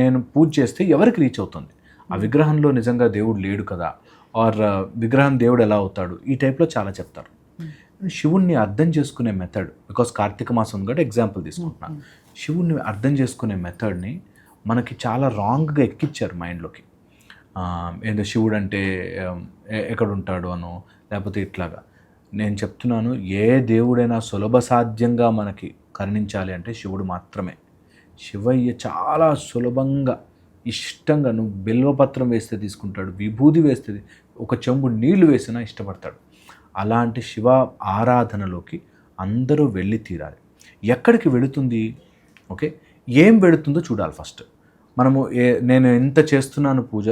నేను పూజ చేస్తే ఎవరికి రీచ్ అవుతుంది? ఆ విగ్రహంలో నిజంగా దేవుడు లేడు కదా? ఆర్ విగ్రహం దేవుడు ఎలా అవుతాడు? ఈ టైప్లో చాలా చెప్తారు. శివుణ్ణి అర్థం చేసుకునే మెథడ్ బికాస్ కార్తీక మాసం ఉంది కాబట్టి ఎగ్జాంపుల్ తీసుకుంటున్నా. శివుణ్ణి అర్థం చేసుకునే మెథడ్ని మనకి చాలా రాంగ్గా ఎక్కిచ్చారు మైండ్లోకి ఏందో శివుడు అంటే ఎక్కడ ఉంటాడు అనో లేకపోతే ఇట్లాగా. నేను చెప్తున్నాను ఏ దేవుడైనా సులభ సాధ్యంగా మనకి కరుణించాలి అంటే శివుడు మాత్రమే. శివయ్య చాలా సులభంగా ఇష్టంగా నువ్వు బిల్వపత్రం వేస్తే తీసుకుంటాడు విభూది వేస్తే ఒక చెంబు నీళ్ళు వేసినా ఇష్టపడతాడు. అలాంటి శివ ఆరాధనలోకి అందరూ వెళ్ళి తీరాలి. ఎక్కడికి వెళుతుంది? ఓకే? ఏం వెళుతుందో చూడాలి ఫస్ట్. మనము ఏ నేను ఎంత చేస్తున్నాను పూజ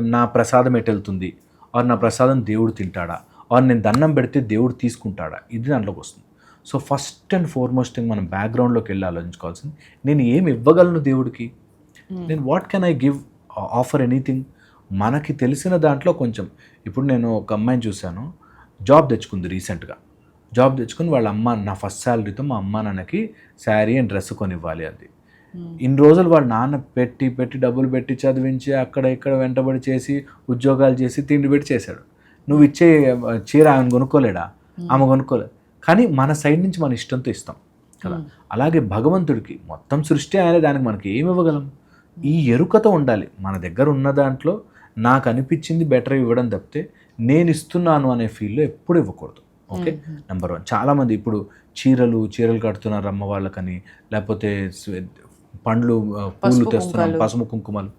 నా ప్రసాదం ఎటెళ్తుంది? ఆరు ఆర్ నా ప్రసాదం దేవుడు తింటాడా? ఆర్ నేను దండం పెడితే దేవుడు తీసుకుంటాడా? ఇది దాంట్లోకి వస్తుంది. So first and foremost thing మనం బ్యాక్గ్రౌండ్లోకి వెళ్ళి ఆలోచించుకోవాల్సింది నేను ఏం ఇవ్వగలను దేవుడికి? నేను what can I give offer anything మనకి తెలిసిన దాంట్లో కొంచెం ఇప్పుడు నేను ఒక అమ్మాయిని చూశాను జాబ్ తెచ్చుకుంది రీసెంట్గా జాబ్ తెచ్చుకుని వాళ్ళ అమ్మ నా ఫస్ట్ శాలరీతో మా అమ్మ నాన్నకి శారీ అండ్ డ్రెస్ కొనివ్వాలి అది. ఇన్ని రోజులు వాళ్ళ నాన్న పెట్టి పెట్టి డబ్బులు పెట్టి చదివించి అక్కడ ఇక్కడ వెంటబడి చేసి ఉద్యోగాలు చేసి తిండి పెట్టి చేశాడు. నువ్వు ఇచ్చే ఆ, చీర ఆమె కొనుక్కోలేడా? ఆమె కొనుక్కోలేదు కానీ మన సైడ్ నుంచి మన ఇష్టంతో ఇస్తాం కదా. అలాగే భగవంతుడికి మొత్తం సృష్టి ఆయన దానికి మనకి ఏమి ఇవ్వగలం? ఈ ఎరుకతో ఉండాలి. మన దగ్గర ఉన్న దాంట్లో నాకు అనిపించింది బెటర్ ఇవ్వడం తప్పితే నేను ఇస్తున్నాను అనే ఫీల్లో ఎప్పుడు ఇవ్వకూడదు. ఓకే నెంబర్ వన్ చాలామంది ఇప్పుడు చీరలు చీరలు కడుతున్నారు అమ్మ వాళ్ళకని లేకపోతే పండ్లు పూలు తెస్తున్నాం. పసుపు కుంకుమలు.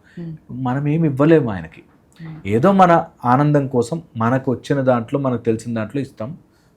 మనం ఏమి ఇవ్వలేము ఆయనకి. ఏదో మన ఆనందం కోసం మనకు వచ్చిన దాంట్లో మనకు తెలిసిన దాంట్లో ఇస్తాం.